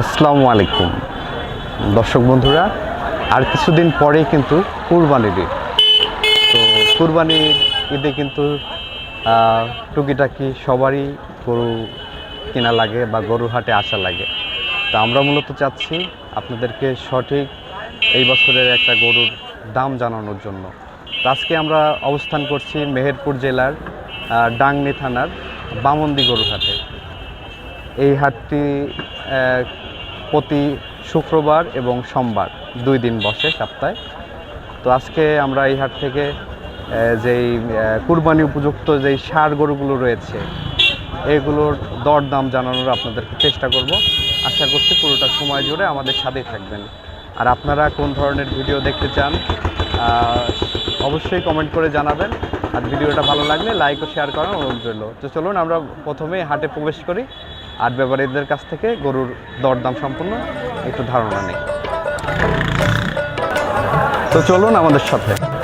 আসসালামু আলাইকুম। দর্শক বন্ধুরা, আর কিছুদিন পরেই কিন্তু কুরবানির ঈদ। তো কুরবানির ঈদে কিন্তু টুকিটাকি সবারই গরু কেনা লাগে বা গরুর হাটে আসা লাগে। তো আমরা মূলত চাচ্ছি আপনাদেরকে সঠিক এই বছরের একটা গরুর দাম জানানোর জন্য। তো আজকে আমরা অবস্থান করছি মেহেরপুর জেলার ডাংনি থানার বামন্দি গরুর হাটে। এই হাটটি প্রতি শুক্রবার এবং সোমবার দুই দিন বসে সপ্তাহে। তো আজকে আমরা এই হাট থেকে যেই কুরবানি উপযুক্ত যেই সার গরুগুলো রয়েছে, এগুলোর দরদাম জানানোর আপনাদেরকে চেষ্টা করব। আশা করছি পুরোটা সময় জুড়ে আমাদের সাথেই থাকবেন। আর আপনারা কোন ধরনের ভিডিও দেখতে চান অবশ্যই কমেন্ট করে জানাবেন। আর ভিডিওটা ভালো লাগলে লাইক ও শেয়ার করার অনুরোধ রইল। তো চলুন আমরা প্রথমে হাটে প্রবেশ করি। আর ব্যাপারীদের কাছ থেকে গরুর দরদাম সম্পূর্ণ একটু ধারণা নেই। তো চলুন আমাদের সাথে।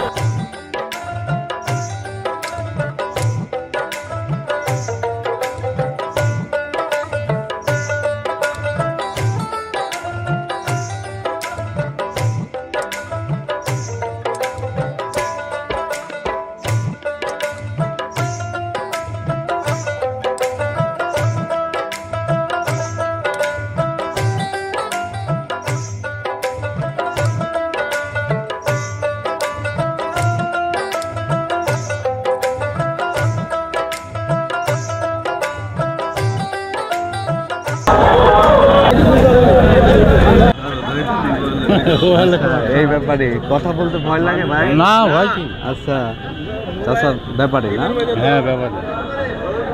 ব্যাপারে? কথা বলতে ভয় লাগে ভাই? না ভয় কি? আচ্ছা আচ্ছা ব্যাপারে না? হ্যাঁ ব্যাপারে।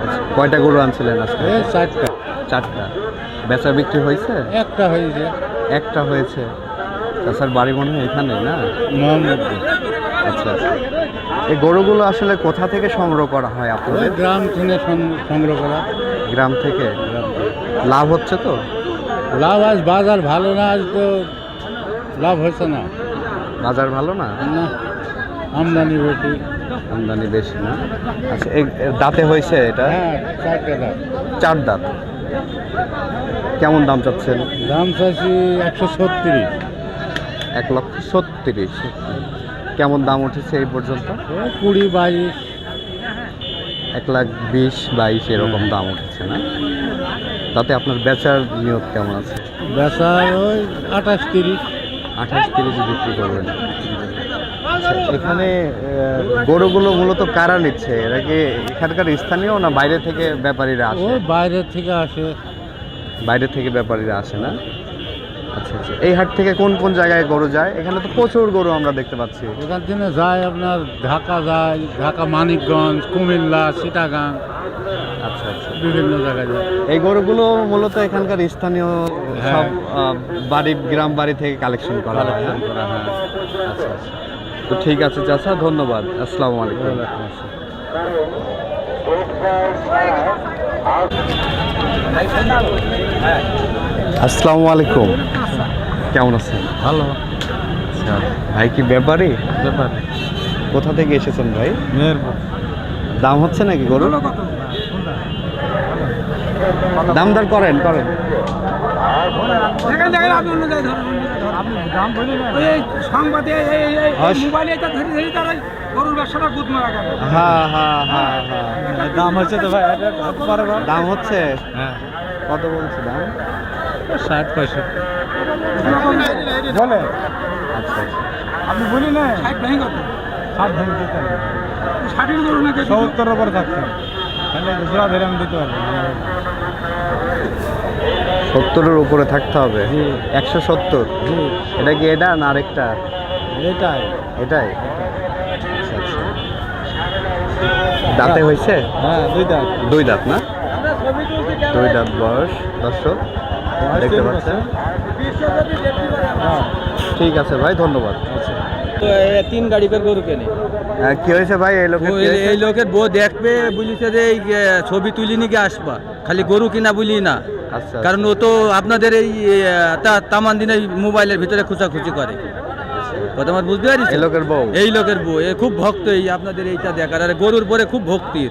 আচ্ছা, কয়টা গরু আনছিলেন আজকে? চারটা। চারটা। বেচা বিক্রি হয়েছে? একটা হয়েছে। একটা হয়েছে। চাচার বাড়ি মনে হয় এখানে না? মোহাম্মদপুর। আচ্ছা আচ্ছা। এই গরুগুলো আসলে কোথা থেকে সংগ্রহ করা হয় আপনাদের? গ্রাম থেকে সংগ্রহ করা। গ্রাম থেকে? গ্রাম থেকে। লাভ হচ্ছে তো? লাভ আজ বাজার ভালো না আজ তো লাভ হচ্ছে না। বাজার ভালো না? আমদানি বেশি। আমদানি বেশি না? আচ্ছা এই দাঁতে হয়েছে এটা? হ্যাঁ চার দাঁত। কেমন দাম চাচ্ছেন? দাম চাইছি একশো ছত্রিশ। এক লক্ষ ছত্রিশ। কেমন দাম উঠেছে এই পর্যন্ত? কুড়ি বাইশ। এক লাখ বিশ বাইশ এরকম দাম উঠেছে না? তাতে আপনার বেচার নিয়োগ কেমন আছে? বেচা ওই আঠাশ তিরিশ। আঠাশ কেজি বিক্রি করবেন। আচ্ছা, এখানে গরুগুলো মূলত কারা নিচ্ছে? এরা কি এখানকার স্থানীয় না বাইরে থেকে ব্যাপারীরা আসে? ওই বাইরের থেকে আসে। বাইরে থেকে ব্যাপারীরা আসে না? আচ্ছা আচ্ছা। এই হাট থেকে কোন কোন জায়গায় গরু যায়? এখানে তো প্রচুর গরু আমরা দেখতে পাচ্ছি। এখান থেকে যায় আপনার ঢাকা যায় ঢাকা মানিকগঞ্জ কুমিল্লা আচ্ছা আচ্ছা বিভিন্ন জায়গায় যায়। এই গরুগুলো মূলত এখানকার স্থানীয় হ্যাঁ। সব বাড়ি গ্রাম বাড়ি থেকে কালেকশন করা হয়। হ্যাঁ? আচ্ছা আচ্ছা। তো ঠিক আছে চাচা ধন্যবাদ। আসসালামু আলাইকুম। ওয়ালাইকুম আসসালামু আলাইকুম। কেমন আছেন? ভালো। আচ্ছা ভাই কি ব্যাপারী? ব্যাপার। কোথা থেকে এসেছেন ভাই? দাম হচ্ছে নাকি গরু দাম দর করেন করেন হ্যাঁ হ্যাঁ হ্যাঁ হ্যাঁ দাম হচ্ছে তো ভাই দাম হচ্ছে? হ্যাঁ। কত বলছে দাম? ষাট পঁয়ষট্টি। বলে আচ্ছা আপনি বলি না। ষাট ভেঙে ষাট ভেঙে উপরে থাকছে। তাহলে আমি দিতে পারব সত্তরের উপরে থাকতে হবে। একশো সত্তর। এটা কি এটা না আরেকটা? এটাই। এটাই? আচ্ছা আচ্ছা দাঁতে হয়েছে? হ্যাঁ দুই দাঁত। না? দুই দাঁত বয়স দর্শক দেখতে পাচ্ছেন? ঠিক আছে ভাই ধন্যবাদ। তো তিন গাড়ি করে গরু কেনে? কি হয়েছে ভাই? এই লোকের এই লোকের বউ দেখবে বলিছে যে এই ছবি তুলি নিকে আসবা? খালি গরু কিনা বলি না। আচ্ছা কারণ ও তো আপনাদের এই তা- তামান দিনে মোবাইলের ভিতরে খুচাখুচি করে। কথা আমার বুঝতে পারিস? এই লোকের বউ? এই লোকের বউ এ খুব ভক্ত এই আপনাদের এইটা দেখার। আর গরুর পরে খুব ভক্তির।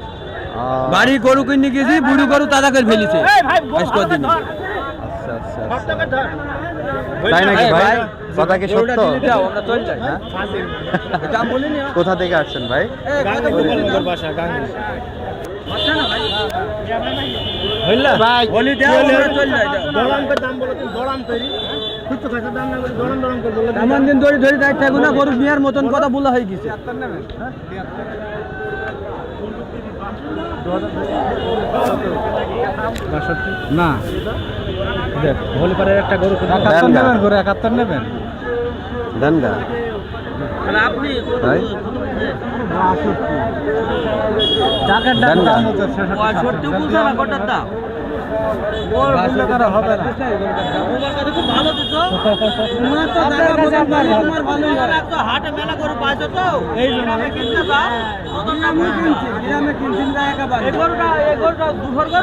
বাড়ি গরু কিনে গেছি বুড়ি গরু তারা করে ফেলিছে আজ আচ্ছা আচ্ছা তাই নাকি ভাই? ভাই, কথা কি সত্য। হ্যাঁ? কোথা থেকে আসছেন ভাই? এমন দিন ধরে ধরে দায়িত্ব না গরু বিয়ার মতন কথা বলা হয়ে গেছে। না। হলে পারে একটা গরু দেন গা। করে একাত্তর নেবেন। দেন গা আপনি। সত্যি বলছো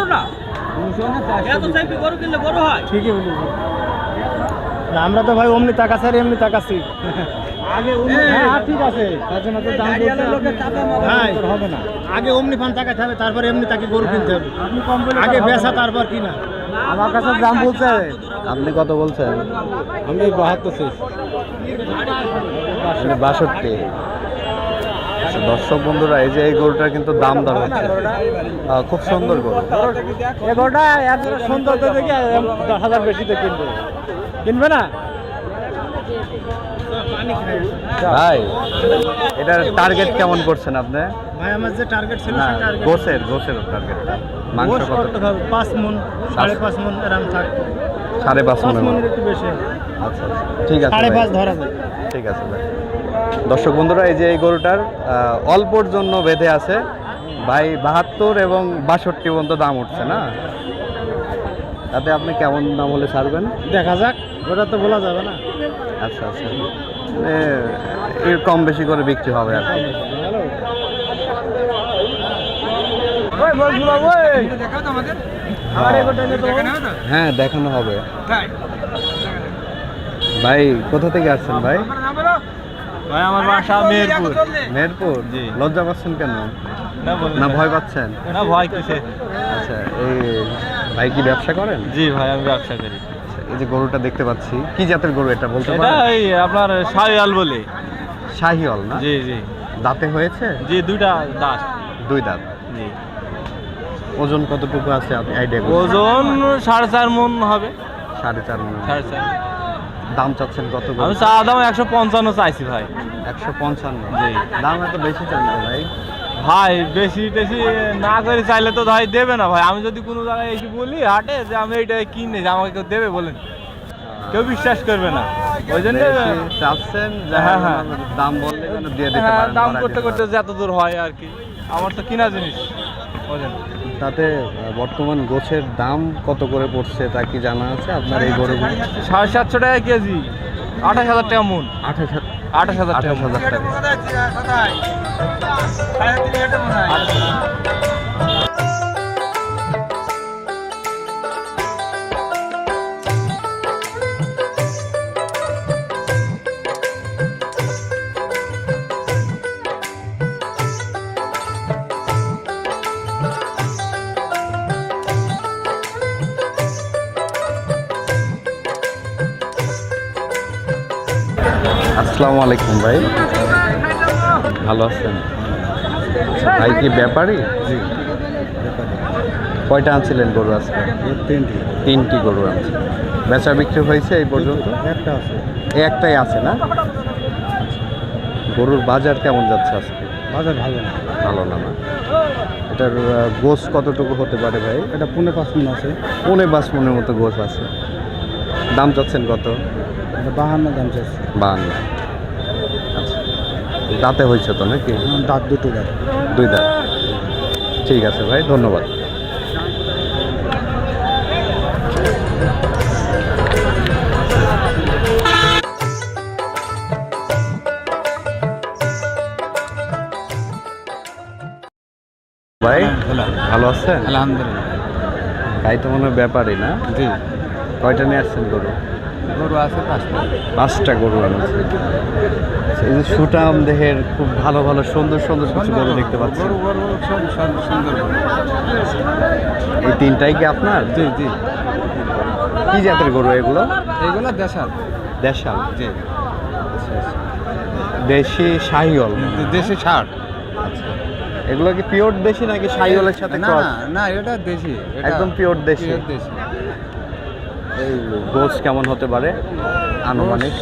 না? হয়। হয়। ঠিকই বলেছ। না আমরা তো ভাই অমনি তাকাছি আর এমনি তাকাছি আগে অমনি হ্যাঁ ঠিক আছে। হবে। না। আগে অমনি ফান তাকাতে হবে তারপরে এমনি তাকে গরু কিনতে হবে। আগে বেচা তারপর কিনা। আমার কাছে দাম বলছে। আপনি কত বলছেন? আমি বাহাত্তর শেষ বাষট্টি। দর্শক বন্ধুরা এই যে এই গরুটার কিন্তু দাম দর হচ্ছে। খুব সুন্দর গরু। এই গরুটা এত সুন্দর তো দেখে দশ হাজার বেশিতে কিনবে। কিনবে না? ভাই এটার টার্গেট কেমন করছেন আপনি? ভাই আমার যে টার্গেট ছিল না গোসের গোসের টার্গেট মাংস কত? পাঁচ মন সাড়ে পাঁচ মন এরকম থাক। সাড়ে পাঁচ পাঁচ মনের একটু বেশি আচ্ছা আচ্ছা। ঠিক আছে সাড়ে পাঁচ ধরা যায় ঠিক আছে ভাই। দর্শক বন্ধুরা এই যে এই গরুটার অল্পর জন্য বেঁধে আছে। ভাই বাহাত্তর এবং বাষট্টি পর্যন্ত দাম উঠছে না? তাতে আপনি কেমন দাম হলে ছাড়বেন? দেখা যাক ওটা তো বলা যাবে না। আচ্ছা আচ্ছা। মানে এর কম বেশি করে বিক্রি হবে আর কি। হ্যাঁ দেখানো হবে। ভাই কোথা থেকে আসছেন ভাই? ভাই আমার বাসা মেহেরপুর মেহেরপুর জি। লজ্জা পাচ্ছেন কেন? না ভয় পাচ্ছেন? না ভয় কিসে? আচ্ছা এই ভাই কি ব্যবসা করেন? জি ভাই আমি ব্যবসা করি। আচ্ছা, এই যে গরুটা দেখতে পাচ্ছি কি জাতের গরু এটা বলতে এটা এই আপনার শাহিয়াল বলে। শাহিওয়াল না? জি জি। দাঁতে হয়েছে? জি দুইটা দাস দুই দাঁত। জি। ওজন কতটুকু আছে? আপনি আইডিয়া ওজন সাড়ে চার মন হবে। সাড়ে চার মণ। সাড়ে চার দাম চাচ্ছেন কত আমি চা দাম একশো পঞ্চান্ন চাইছি ভাই। একশো পঞ্চান্ন। দাম এত বেশি চান ভাই? ভাই বেশি টেশি না করে চাইলে তো ভাই দেবে না ভাই। আমি যদি কোনো জায়গায় এসে বলি হাটে যে আমি এইটা কিনে যে আমাকে কেউ দেবে বলেন। কেউ বিশ্বাস করবে না। ওই জন্য বেশি চাচ্ছেন হ্যাঁ, হ্যাঁ। দাম বললে দিয়ে দিতে হ্যাঁ, দাম করতে করতে। যত দূর হয় আর কি। আমার তো কিনা জিনিস। বুঝলেন তাতে বর্তমান গোছের দাম কত করে পড়ছে তা কি জানা আছে? আপনার এই গরুগুলো? সাড়ে সাতশো টাকা কেজি। আঠাশ হাজার টাকা মন। আঠাশ হাজার আঠাশ হাজার টাকা আঠাশ হাজার টাকা। আসসালামু আলাইকুম ভাই। ভালো আছেন? ভাই কি ব্যাপারী? কয়টা আনছিলেন গরু আজকে? তিনটি। তিনটি গরু আনছেন বেচা বিক্রি হয়েছে এই পর্যন্ত? একটা আছে। একটাই আছে না? গরুর বাজার কেমন যাচ্ছে আজকে? বাজার ভালো না। ভালো না না। এটার গোশ কতটুকু হতে পারে ভাই? এটা পুনে পাঁচ মিনিট আছে। পুনে পাঁচ মনের মতো গোশ আছে। দাম চাচ্ছেন কত? বাহান্ন দাম চাইছে বাহান্ন। দাঁতে হয়েছে তো নাকি? দাঁত দুটো দাঁত। দুই দাঁত। ঠিক আছে ভাই ধন্যবাদ। ভাই ভালো আছেন? আলহামদুলিল্লাহ। তাই তো মনে হয় ব্যাপারই না? জি। কয়টা নিয়ে আসছেন গরু? গরু আছে পাঁচটা। পাঁচটা গরু আনছে এই যে সুটাম দেহের খুব ভালো ভালো সুন্দর সুন্দর কিছু গরু দেখতে পাচ্ছি। গরু গরু সব সব সুন্দর এই তিনটাই কি আপনার? জি জি। কি জাতের গরু এগুলো? এইগুলো দেশাল। দেশাল? জি। দেশি শাহিওল। দেশি ষাট আচ্ছা। এগুলো কি পিওর দেশি নাকি শাহিওলের সাথে না না এটা দেশি একদম pure দেশি। দেশি। এই গোছ কেমন হতে পারে? আনুমানিক।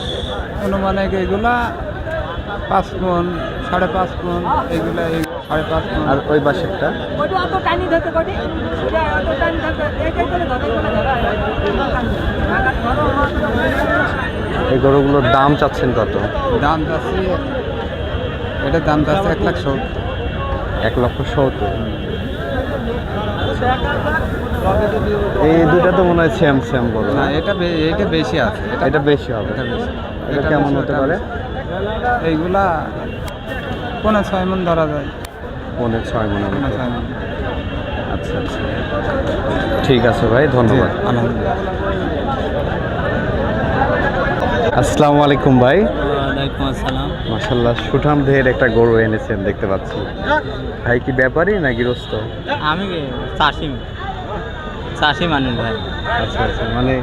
আনুমানিক এগুলা পাঁচ মন সাড়ে পাঁচ মন এগুলা এই সাড়ে পাঁচ মন। আর ওই পাশেরটা এই গরুগুলোর দাম চাচ্ছেন কত? দাম যাচ্ছে এটার দাম চাচ্ছে এক লাখ সত্তর। এক লক্ষ সত্তর। এই দুটা তো মনে হয় সেম সেম গরু না এটা এটা বেশি আছে এটা বেশি হবে। এটা বেশি। এটা কেমন হতে পারে? এইগুলা পনেরো ছয় মন ধরা যায়। পৌনে ছয় মনে ছয় মন। আচ্ছা আচ্ছা। ঠিক আছে ভাই ধন্যবাদ। আলহামদুলিল্লাহ। আসসালামু আলাইকুম ভাই। আসসালাম। মাসাল্লাহ সুঠাম দেহের একটা গরু এনেছেন দেখতে পাচ্ছি। ভাই কি ব্যাপারই না গৃহস্থ আমি চাষি চাষি মানুষ ভাই। আচ্ছা আচ্ছা মানে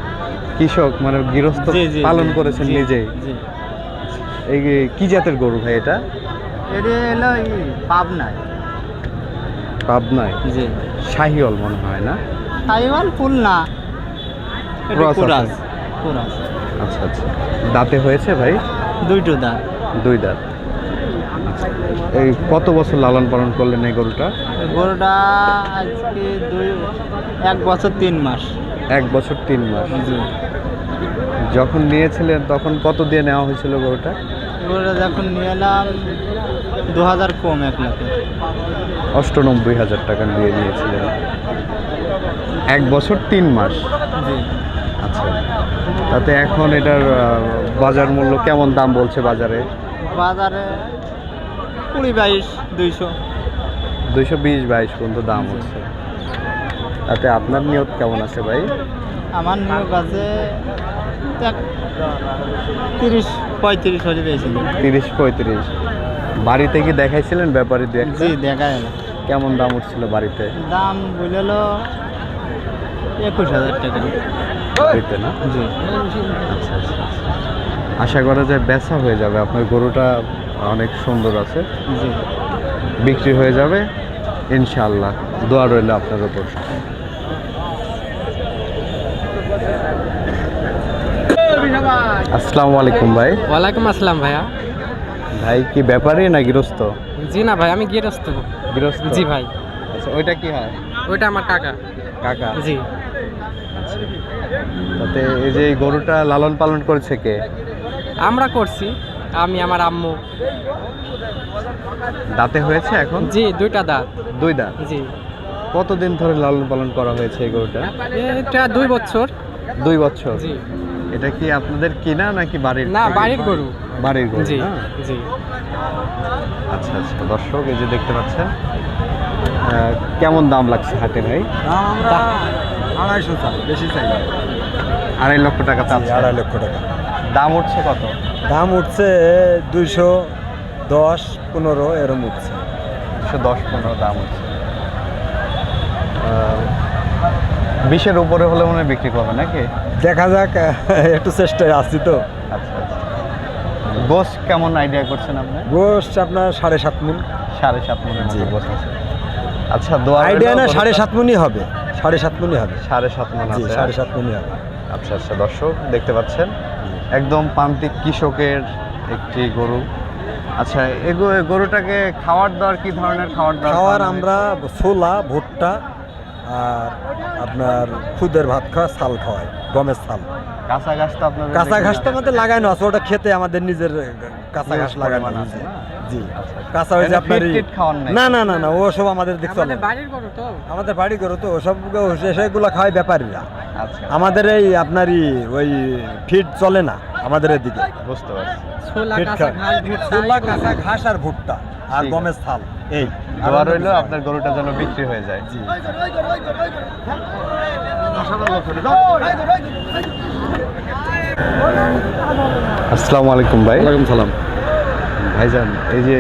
কৃষক মানে গৃহস্থ পালন করেছেন নিজে এই কি জাতের গরু ভাই এটা? এটা এলো পাবনায়। পাবনায়? জি। শাহিওল মনে হয় না? ফুল না আচ্ছা আচ্ছা। দাঁতে হয়েছে ভাই? দুইটো দাঁত। দুই দাঁত। এই কত বছর লালন পালন করলেন এই গরুটা? গরুটা আজকে দুই এক বছর তিন মাস। এক বছর তিন মাস। যখন নিয়েছিলেন তখন কত দিয়ে নেওয়া হয়েছিল গরুটা? গরুটা যখন নিয়ে এলাম দু হাজার কম এক লাখে। অষ্টানব্বই হাজার টাকা দিয়ে নিয়েছিলেন। এক বছর তিন মাস? আচ্ছা। তাতে এখন এটার বাজার মূল্য কেমন দাম বলছে বাজারে? বাজারে কুড়ি বাইশ দুইশো। দুইশো বিশ বাইশ পর্যন্ত দাম হচ্ছে। তাতে আপনার নিয়ত কেমন আছে ভাই? আমার নিয়োগ আছে তিরিশ পঁয়ত্রিশ হলে বেশি। তিরিশ পঁয়ত্রিশ। বাড়িতে কি দেখাইছিলেন ব্যাপারী দু? জি দেখা কেমন দাম উঠছিল বাড়িতে? দাম বুঝলো একুশ হাজার টাকা। বাড়িতে না? জি। আচ্ছা আচ্ছা আচ্ছা। আশা করা যায় বেচা হয়ে যাবে। আপনার গরুটা অনেক সুন্দর আছে। জি। বিক্রি হয়ে যাবে। ইনশাআল্লাহ। দোয়া রইল আপনার উপর। আসসালামু আলাইকুম ভাই। ওয়ালাইকুম আসসালাম ভাইয়া। ভাই কি ব্যাপারে না গৃহস্থ? জি না ভাই আমি গৃহস্থ। গৃহস্থ? জি ভাই। আচ্ছা ওইটা কি হয়? ওইটা আমার কাকা। কাকা? জি। আচ্ছা। তাতে এই যে গরুটা লালন পালন করেছে কে? আমরা করছি। আমি আমার আম্মু। দাঁতে হয়েছে এখন? জি দুইটা দাঁত। দুই দাঁত? জি। কতদিন ধরে লালন পালন করা হয়েছে এই গরুটা? এটা দুই বছর। দুই বছর? জি। এটা কি আপনাদের কিনা নাকি বাড়ির? না বাড়ির গরু। বাড়ির গরু জি জি। আচ্ছা আচ্ছা। দর্শক এই যে দেখতে পাচ্ছেন কেমন দাম লাগছে হাটে ভাই? আড়াইশো চাই বেশি চাই আড়াই লক্ষ টাকা চাচ্ছে আড়াই লক্ষ টাকা। দাম উঠছে কত? দাম উঠছে দুইশো দশ পনেরো এরম উঠছে। দুশো দশ পনেরো দাম হচ্ছে আহ, বিশের উপরে হলে মনে বিক্রি করবে নাকি? দেখা যাক একটু চেষ্টায় আছি তো। আচ্ছা আচ্ছা। গোস কেমন আইডিয়া করছেন আপনি? গোষ্ঠ আপনার সাড়ে সাত মন সাড়ে সাত মনের। মতো গোস আছে। আচ্ছা দোয়া আইডিয়া না সাড়ে সাত মনই হবে। সাড়ে সাত মনই হবে। সাড়ে সাত মন আছে। সাড়ে সাত মনই হবে। আচ্ছা আচ্ছা দর্শক দেখতে পাচ্ছেন। একদম প্রান্তিক কৃষকের একটি গরু আচ্ছা এই গো- এই গরুটাকে খাওয়ার দাওয়ার কি ধরনের খাওয়ার দাওয়ার খাওয়ার আমরা ছোলা ভুট্টা আর আপনার খুদের ভাত খাওয়া ছাল খাওয়াই গমের হয়? কাঁচা ঘাস তো আপনাদের কাঁচা ঘাস তো আমাদের লাগানো আছে ওটা খেতে আমাদের নিজের কাঁচা ঘাস লাগানো আছে? জি আচ্ছা, আচ্ছা। কাঁচা যে আপনার? না না না না ও সব আমাদের চলে আমাদের বাড়ির গরু তো আমাদের বাড়ি করো তো ওসব সেগুলো খাওয়াই ব্যাপারীরা আমাদের এই আপনারই ওই ফিট চলে না আমাদের এদিকে। বুঝতে পারছি। ছোলা ফিট কাঁচা ঘাস আর ভুট্টা আর গমের ছাল এই। দোয়া রইল আপনার গরুটা যেন বিক্রি হয়ে যায়। জি। আসসালামু আলাইকুম ভাই। ওয়ালাইকুম সালাম। ভাইজান এই যে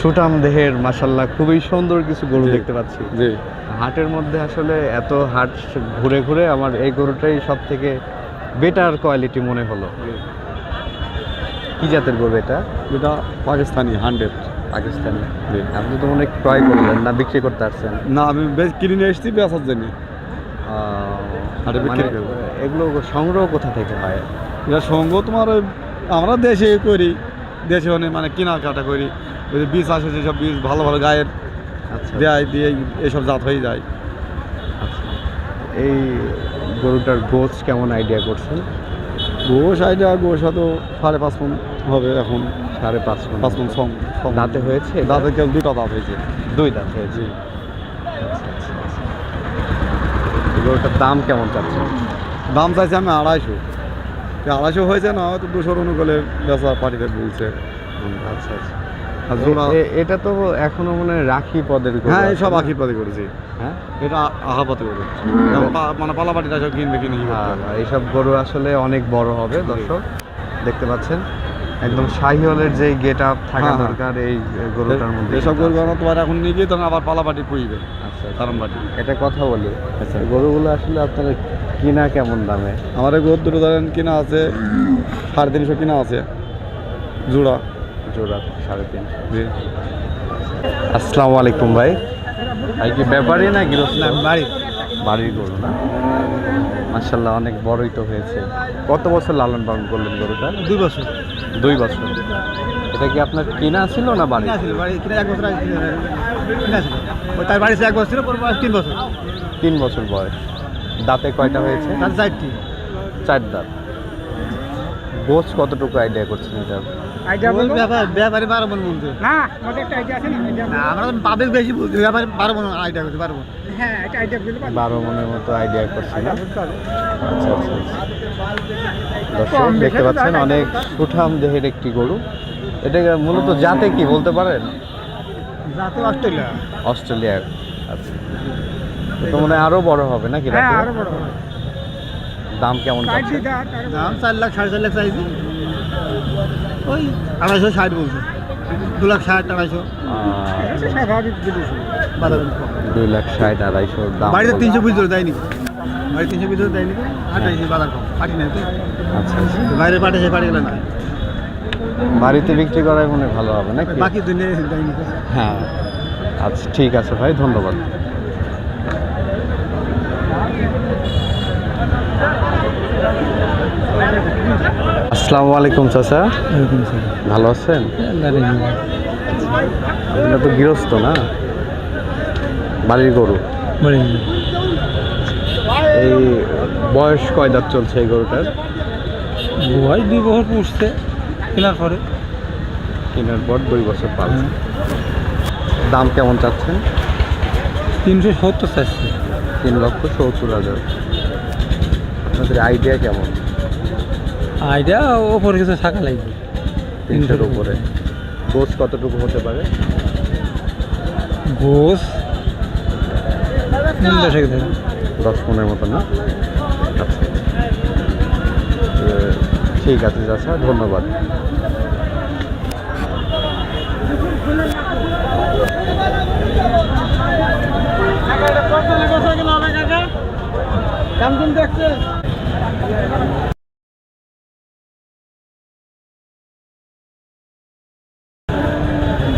সুটাম দেহের মাসাল্লাহ খুবই সুন্দর কিছু গরু দেখতে পাচ্ছি। হাটের মধ্যে আসলে এত হাট ঘুরে ঘুরে আমার এই গরুটাই সব থেকে বেটার কোয়ালিটি মনে হলো। কি জাতের গরু এটা? এটা পাকিস্তানি হান্ড্রেড পাকিস্তানি। আপনি তো অনেক ক্রয় করলেন না বিক্রি করতে আসছেন? না আমি বেশ কিনে নিয়ে এসেছি বেচার জন্য। মানে। এগুলো সংগ্রহ কোথা থেকে হয়? এটা সঙ্গ তোমার আমরা দেশে করি দেশে অনেক মানে কেনাকাটা করি ওই যে বীজ আসে যেসব বীজ ভালো ভালো গায়ের আচ্ছা। দেয় দিয়ে এইসব জাত হয়ে যায়। আচ্ছা। এই গরুটার গোছ কেমন আইডিয়া করছেন? গোশ আইডিয়া গোশ হয়তো সাড়ে পাঁচ মন হবে এখন। সাড়ে পাঁচ মণ। পাঁচ মন সম। দাঁতে হয়েছে? দাঁতে কেউ দুটো দাঁত হয়েছে। দুই দাঁত হয়েছে। আচ্ছা, গরুটার দাম কেমন চাচ্ছেন? দাম চাইছে আমি আড়াইশো। আড়াইশো হয়েছে না হয়তো দুশোর অনুকূলে বেচা পার্টিতে বলছে। আচ্ছা আচ্ছা। এটা তো এখনও মনে হয় রাখি পদের হ্যাঁ সব? আখি পদে করেছি। হ্যাঁ? এটা আহাপাতে করে যেমন পা- মানে পালাপাটিটা সব কিনবে কিনে হ্যাঁ, এইসব গরু আসলে অনেক বড় হবে দর্শক। দেখতে পাচ্ছেন। একদম শাহিওয়ালের যে গেট আপ থাকা হ্যাঁ, হ্যাঁ। দরকার এই গরুটার মধ্যে এসব গরু আছে। তোমার এখন নিয়ে গিয়ে তখন আবার পালাপাটি পুইবে আচ্ছা আচ্ছা। এটা কথা বলি আচ্ছা। গরুগুলো আসলে আপনারা কিনা কেমন দামে আমার এই গরু দুটো ধরেন কিনা আছে সাড়ে তিনশো কিনা আছে জোড়া জোড়া সাড়ে তিনশো জি আসসালামু আলাইকুম ভাই ভাই কি ব্যাপারই না গৃহস্থ বাড়ি বাড়ির গরু না মার্শাল্লাহ অনেক বড়ই তো হয়েছে। কত বছর লালন পালন করলেন গরুটা? দুই বছর। দুই বছর। এটা কি আপনার কিনা ছিল না বাড়ি? ছিল বাড়ি কিনা এক বছর আগে কিনা ছিল। তার বাড়ি এক বছর ছিল বয়স তিন বছর। তিন বছর বয়স। দাঁতে কয়টা হয়েছে? চারটি। চার দাঁত। গোছ কতটুকু আইডিয়া করছেন এটা? আইডিয়া বলব। ব্যাপার ব্যাপারে বারো মন বলতে না আমাদের একটা আইডিয়া আছে না আমরা তো পাবে বেশি বলছি ব্যাপারে বারো মন আইডিয়া করতে পারব হ্যাঁ এটা আইডিয়া বলতে বারো মনের মতো আইডিয়া না? আচ্ছা আচ্ছা আচ্ছা। দর্শক দেখতে পাচ্ছেন অনেক সুঠাম দেহের একটি গরু। এটা মূলত জাতে কি বলতে পারেন? যাতে অস্ট্রেলিয়া। অস্ট্রেলিয়া। আচ্ছা। তো মনে হয় আরও বড় হবে নাকি হ্যাঁ আরও বড় দাম কেমন দাম চার লাখ সাড়ে চার লাখ চাইছি। ওই আড়াইশো ষাট বলছে। দু লাখ ষাট আড়াইশো। দুই লাখ ষাট আড়াইশো দাম বাড়িতে তিনশো পিস দেয়নি। বাড়ি তিনশো পিস দেয়নি আটাইশি বাজার কম। পাটি নাই তো? আচ্ছা আচ্ছা। বাইরে সে পাটি গেলে না। বাড়িতে বিক্রি করাই মনে ভালো হবে নাকি? বাকি দুনিয়া দেয়নি হ্যাঁ। আচ্ছা ঠিক আছে ভাই ধন্যবাদ। আসসালামু আলাইকুম চাচা। ভালো আছেন? আপনার তো গৃহস্থ না? বাড়ির গরু? এই বয়স কয় দাঁত চলছে এই গরুটার? ওই দুই বছর পুষছে কেনার পরে। কেনার পর দুই বছর পালছে। দাম কেমন চাচ্ছেন? তিনশো সত্তর চাইছে তিন লক্ষ সত্তর হাজার। আপনাদের আইডিয়া কেমন? আইডিয়া ওপরে কিছু থাকা লাগবে। তিনশোর উপরে। গোছ কতটুকু হতে পারে? গোস দশেক দশ পনেরো মতো না? আচ্ছা। ঠিক আছে চাচা ধন্যবাদ।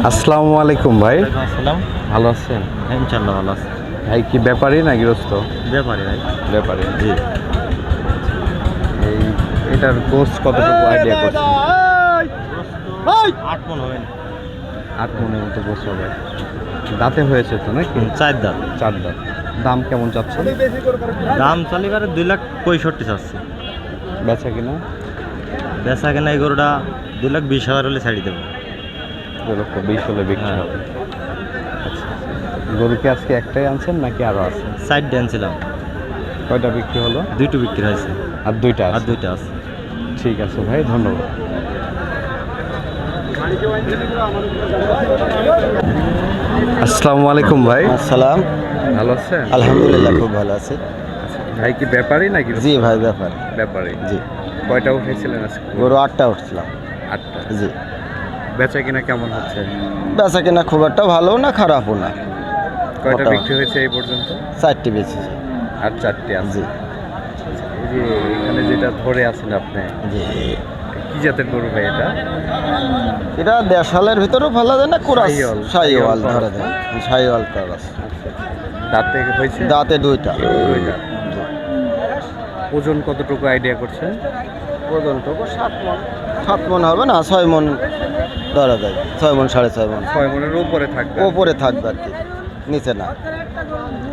আসসালামু আলাইকুম ভাই। আসসালাম। ভালো আছেন? ইনশাল্লাহ ভালো আছে। ভাই কি ব্যাপারই না গৃহস্থ ব্যাপারে ভাই। ব্যাপারে জি। এই এটার গোছ কতটুকু আইডিয়া করছেন? আট মন হবে। আট মনের মতো গোছ হবে। দাঁতে হয়েছে তো নাকি? চার দাঁত। চার দাঁত। দাম কেমন চাচ্ছেন? দাম চলে এবারে দুই লাখ পঁয়ষট্টি চাচ্ছে। বেচা কিনা? বেচা কেনা এই গরুটা দুই লাখ বিশ হাজার হলে ছাড়ি দেবো। দু লক্ষ বিশ হলে বিক্রি হ্যাঁ। হবে। আচ্ছা। গরু কি আজকে একটাই আনছেন নাকি আরও আছে? সাইড ড্যান ছিলাম কয়টা বিক্রি হলো? দুইটো বিক্রি হয়েছে। আর দুইটা আর দুইটা আছে। ঠিক আছে ভাই ধন্যবাদ। আসসালামু আলাইকুম ভাই। সালাম ভালো আছেন? আলহামদুলিল্লাহ খুব ভালো আছে। ভাই কি ব্যাপারই নাকি? জি ভাই ব্যাপার। ব্যাপারে। জি। কয়টা উঠেছিলেন আজকে? গরু আটটা উঠছিলাম। আটটা। জি। বেচা কিনা কেমন হচ্ছে? বেচা কিনা খুব একটা ভালো না খারাপও না। কয়টা বিক্রি হয়েছে এই পর্যন্ত? চারটি বেশি আর চারটে আছে? জি। যে এখানে যেটা ধরে আছেন আপনি জি। কি জাতের গরু ভাই এটা? এটা দেড়শালের ভিতরেও ফেলা যায় না কোরাস সাইওয়াল ধরে দেয় সাইওয়াল ক্রস। দাঁতে হয়েছে? দাঁতে দুইটা। দুইটা। ওজন কতটুকু আইডিয়া করছেন? ওজনটুকু সাত মন। সাত মন হবে না ছয় মন। ধরা যায়। ছয় মন সাড়ে ছয় মন। ছয় মনের উপরে থাকবে। ওপরে থাকবে আর কি। নিচে না।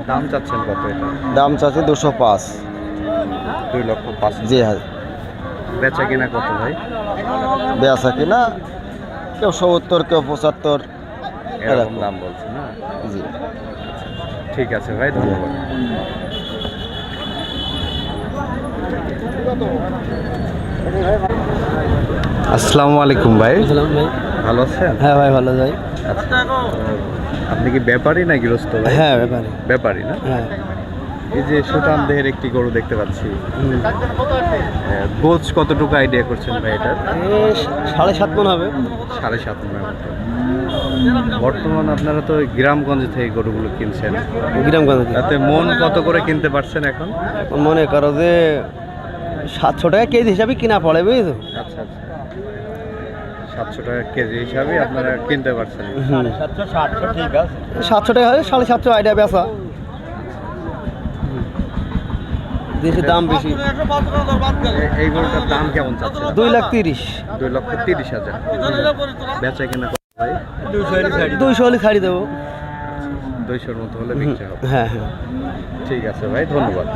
দাম চাচ্ছেন কত এটা? দাম চাচ্ছি দুশো পাঁচ। দুই লক্ষ পাঁচ। জি হ্যাঁ। বেচা কিনা কত ভাই? বেচা কিনা কেউ সত্তর কেউ পঁচাত্তর। এরকম এরকম। দাম বলছে না? জি। ঠিক আছে ভাই ধন্যবাদ। আসসালামু আলাইকুম ভাই। ভালো আছেন? হ্যাঁ ভাই ভালো যাই আচ্ছা আপনি কি ব্যাপারী না গৃহস্থ ভাই? হ্যাঁ ব্যাপারে। ব্যাপারী না? হ্যাঁ। এই যে সুতাম দেহের একটি গরু দেখতে পাচ্ছি। গোছ কতটুকু আইডিয়া করছেন ভাই এটার? সাড়ে সাত মন হবে। সাড়ে সাত মতো। বর্তমান আপনারা তো গ্রামগঞ্জ থেকে গরুগুলো কিনছেন। গ্রামগঞ্জ তাতে মন কত করে কিনতে পারছেন এখন? মনে করো যে সাতশো টাকা কেজি হিসাবে কিনা পড়ে বুঝছ? আচ্ছা আচ্ছা। সাতশো টাকা কেজি হিসাবে আপনারা কিনতে পারছেন। সাতশো টাকা হয় সাড়ে সাতশো আইডিয়া বেচা। দেশের দাম বেশি। এই গরুটার দাম কেমন চাচ্ছে দুই লাখ তিরিশ। দুই লক্ষ তিরিশ হাজার। বেচা কিনা ভাই দুইশো হলে ছাড়ি দেবো। দুইশোর মতো হলে বিক্রি হবে। হ্যাঁ হ্যাঁ। ঠিক আছে ভাই ধন্যবাদ।